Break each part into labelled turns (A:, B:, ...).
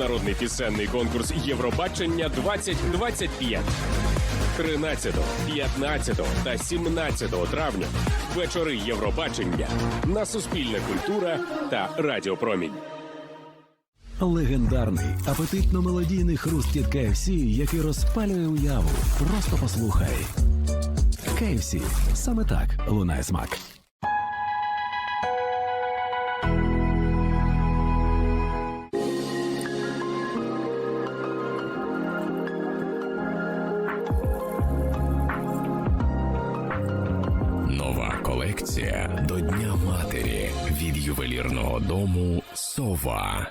A: міжнародний пісенний конкурс Євробачення 2025. 13, 15 та 17 травня вечори Євробачення на Суспільне культура та Радіопромінь.
B: Легендарний апетитно-мелодійний хрусткіт KFC, який розпалює уяву. Просто послухай. KFC. саме так лунає смак.
C: Колекція до Дня Матері від ювелірного дому Сова.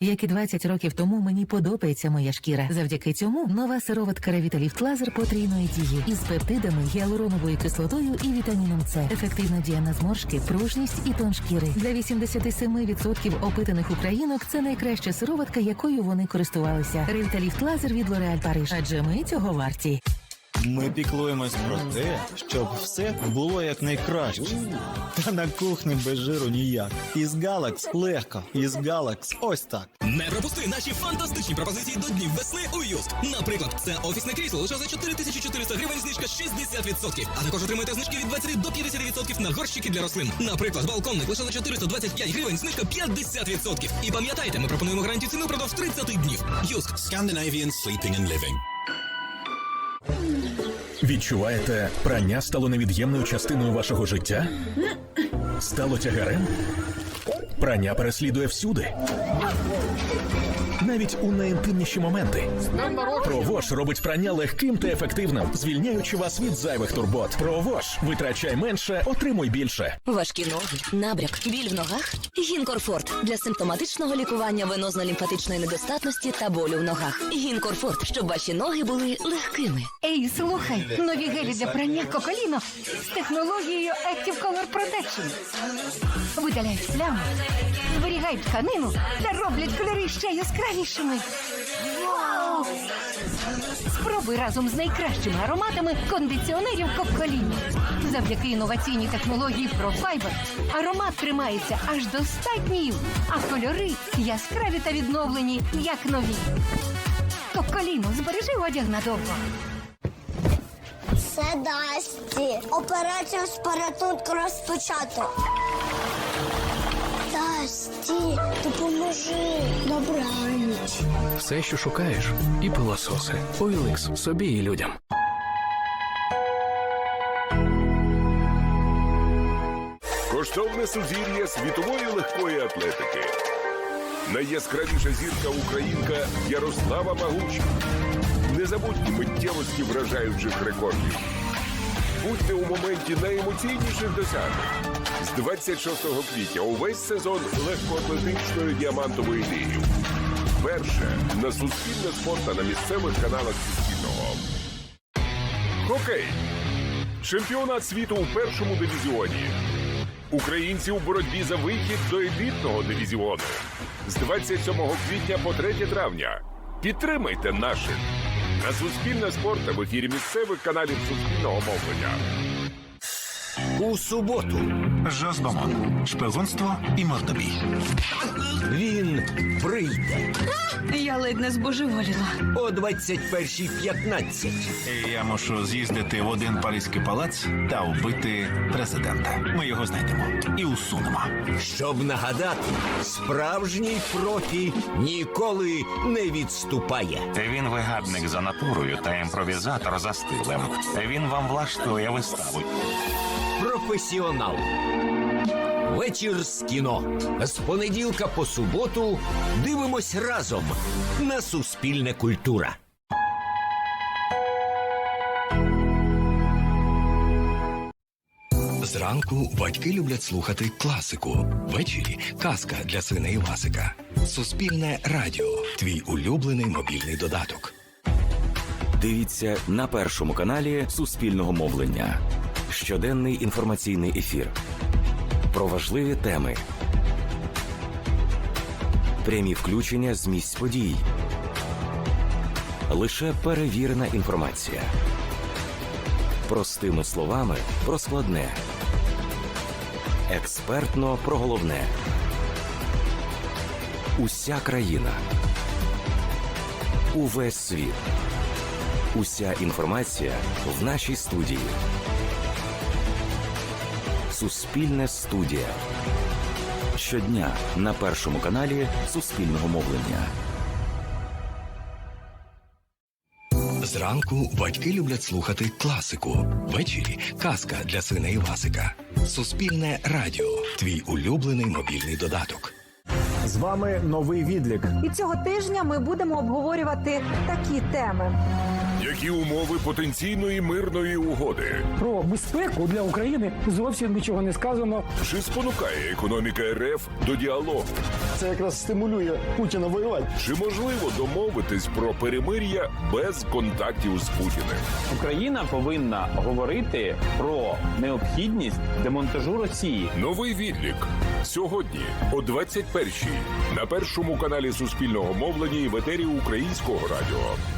D: Як і 20 років тому мені подобається моя шкіра. Завдяки цьому нова сироватка Ревіталіфт Лазер потрійної дії із пептидами, гіалуроновою кислотою і вітаміном С. Ефективна дія на зморшки, пружність і тон шкіри. Для 87% опитаних українок це найкраща сироватка, якою вони користувалися. Ревіталіфт Лазер від L'Oréal Paris. Адже ми цього варті.
E: Ми піклуємось про те, щоб все було якнайкраще. Та на кухні без жиру ніяк. Із Галакс легко. Із Галакс ось так.
F: Не пропусти наші фантастичні пропозиції до днів весни у Юск. Наприклад, це офісне крісло лише за 4400 гривень, знижка 60%. А також отримуєте знижки від 20 до 50% на горщики для рослин. Наприклад, балконник лише за 425 гривень, знижка 50%. І пам'ятайте, ми пропонуємо гарантію ціни впродовж 30 днів. Юск.
G: Scandinavian sleeping and living.
C: Відчуваєте, прання стало невід'ємною частиною вашого життя? Стало тягарем? Прання переслідує всюди. Навіть у найінтимніші моменти. Провош робить прання легким та ефективним, звільняючи вас від зайвих турбот. Провош витрачай менше, отримуй більше.
H: Важкі ноги, набряк, біль в ногах. Гінкорфорт для симптоматичного лікування венозно-лімфатичної недостатності та болю в ногах. Гінкорфорт, щоб ваші ноги були легкими.
I: Ей, слухай, нові гелі для прання коколіно з технологією Active Color Protection. Видаляють плями, зберігають тканину та роблять кольори ще яскравішими. Вау! Спробуй разом з найкращими ароматами кондиціонерів коколіно. Завдяки інноваційній технології ProFiber аромат тримається аж до 100 днів, а кольори яскраві та відновлені, як нові. Коколіно, збережи одяг надовго.
J: Це Дасті. Операцію з порятунку розпочато. Дасті, допоможи. Добраніч.
K: Все, що шукаєш, і пилососи. OLX собі і людям.
L: Коштовне сузір'я світової легкої атлетики. Найяскравіша зірка українка Ярослава Магуч. Незабутні миттєвості вражаючих рекордів. Будьте у моменті найемоційніших досягнень. З 26 квітня увесь сезон легкоатлетичної діамантової ліги. Перше на суспільне спорт та на місцевих каналах Суспільного. Хокей. Чемпіонат світу у першому дивізіоні. Українці у боротьбі за вихід до елітного дивізіону. З 27 квітня по 3 травня. Підтримайте наших. На Суспільне спорт в ефірі місцевих каналів Суспільного мовлення.
G: У суботу
E: Жозбомон. Шпигунство і мордобій.
G: він прийде
I: Я ледь не збожеволіла.
G: о 21.15.
E: Я мушу з'їздити в один паризький палац та вбити президента. Ми його знайдемо і усунемо.
G: Щоб нагадати, справжній профі ніколи не відступає.
M: Він вигадник за натурою та імпровізатор за стилем. Він вам влаштує виставу.
G: Професіонал. Вечір з кіно. З понеділка по суботу дивимось разом на Суспільне культура.
N: Зранку батьки люблять слухати класику. Ввечері казка для сина Івасика. Суспільне радіо. Твій улюблений мобільний додаток.
O: Дивіться на першому каналі Суспільного мовлення. Щоденний інформаційний ефір. Про важливі теми. Прямі включення з місць подій. Лише перевірена інформація. Простими словами про складне. Експертно про головне. Уся країна. Увесь світ. Уся інформація в нашій студії. Суспільне студія. Щодня на першому каналі Суспільного мовлення.
N: Зранку батьки люблять слухати класику. Ввечері казка для сина Івасика. Суспільне радіо. Твій улюблений мобільний додаток.
P: З вами новий відлік.
Q: І цього тижня ми будемо обговорювати такі теми.
L: Які умови потенційної мирної угоди?
P: Про безпеку для України зовсім нічого не сказано.
L: Чи спонукає економіка РФ до діалогу?
P: Це якраз стимулює Путіна воювати.
L: Чи можливо домовитись про перемир'я без контактів з Путіним?
R: Україна повинна говорити про необхідність демонтажу Росії.
L: Новий відлік сьогодні о 21-й на першому каналі Суспільного мовлення і в етері Українського радіо.